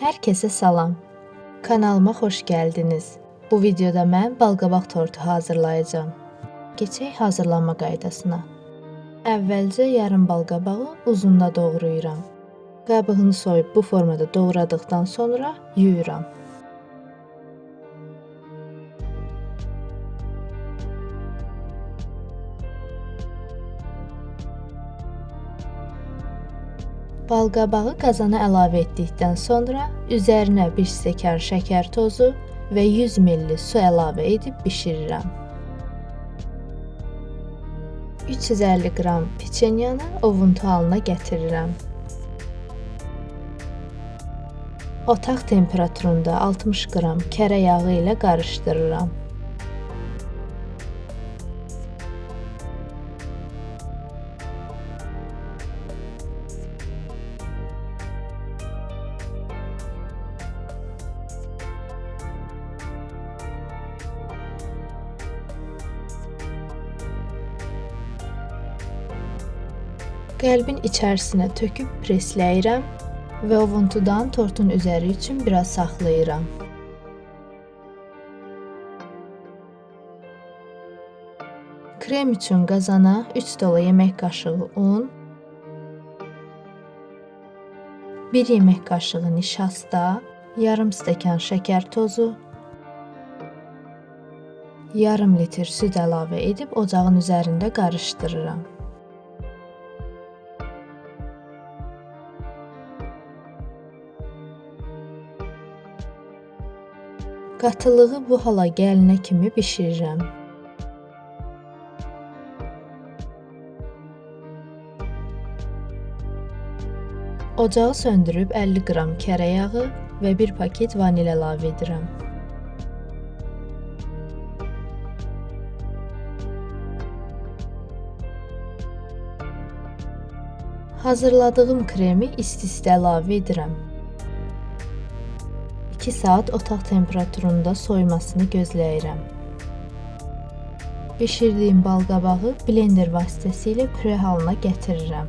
Herkese salam. Kanalıma xoş gəldiniz. Bu videoda mən balqabaq tortu hazırlayacağam. Keçək hazırlanma qaydasına. Əvvəlcə yarım balqabağı uzunla doğrayıram. Qabığını soyub bu formada doğradıqdan sonra yuyuram. Balqabağı qazana əlavə etdikdən sonra üzərinə 1 stəkan şəkər tozu və 100 ml su əlavə edib bişirirəm. 350 qram peçenyanı ovuntu halına gətirirəm. Otaq temperaturunda 60 qram kərə yağı ilə qarışdırıram. Qəlbin içərisinə töküb presləyirəm və ovuntudan tortun üzəri üçün biraz saxlayıram. Krem üçün qazana 3 dolu yemək qaşığı un, 1 yemək qaşığı nişasta, yarım stəkan şəkər tozu, yarım litr süd əlavə edib ocağın üzərində qarışdırıram. Qatılığı bu hala gəlinə kimi bişirirəm. Ocağı söndürüb 50 qram kərə yağı və 1 paket vanil əlavə edirəm. Hazırladığım kremi isti-isti əlavə edirəm. 2 saat otaq temperaturunda soymasını gözləyirəm. Bişirdiyim balqabağı blender vasitəsilə püre halına gətirirəm.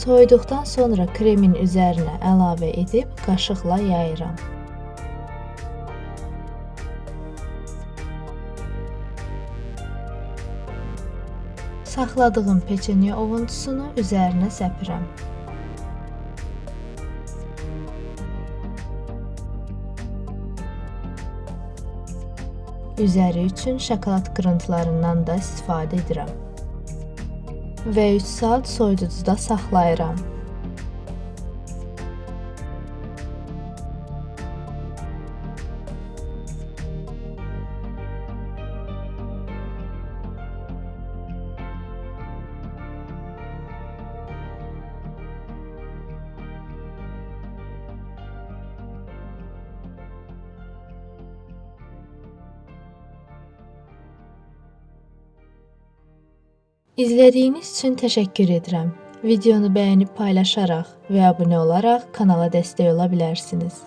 Soyuduqdan sonra kremin üzərinə əlavə edib qaşıqla yayıram. Saxladığım peçenya ovuntusunu üzərinə səpirəm. Üzəri üçün şokolad qırıntılarından da istifadə edirəm. Və 3 saat soyuducuda saxlayıram. İzlədiyiniz üçün təşəkkür edirəm. Videonu bəyənib paylaşaraq və abunə olaraq kanala dəstək ola bilərsiniz.